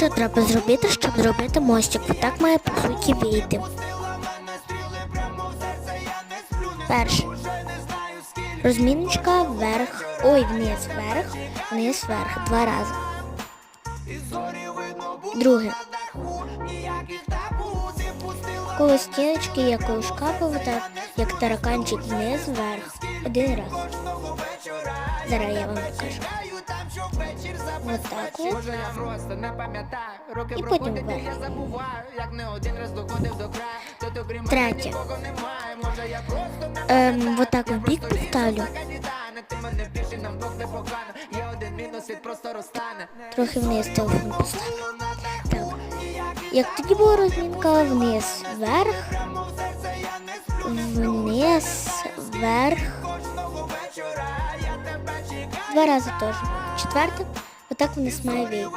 що треба зробити, щоб зробити мостик? Так має по суті вийти. Перше. Розміночка вверх. Ой, вниз, вверх, вниз, вверх. Два рази. Друге. Коло стіночки, як у шкафу, так, як тараканчик вниз, вверх. Один раз. Зараз я вам покажу. От так от. Може я просто не пам'ятаю, роки І потім проходять, і я забуваю, як не один раз доходив до краю, тут окрім мене Третє. нікого немає, може я просто не Ем, вот так в бік поставлю. кандидат, ти мене більше нам Бог не покана, є один мінус, світ просто розтане. Трохи вниз телефон поставлю. Так. Як тоді була розмінка вниз, вверх, вниз, вверх. Два рази теж. Четверте, отак вниз має вийти.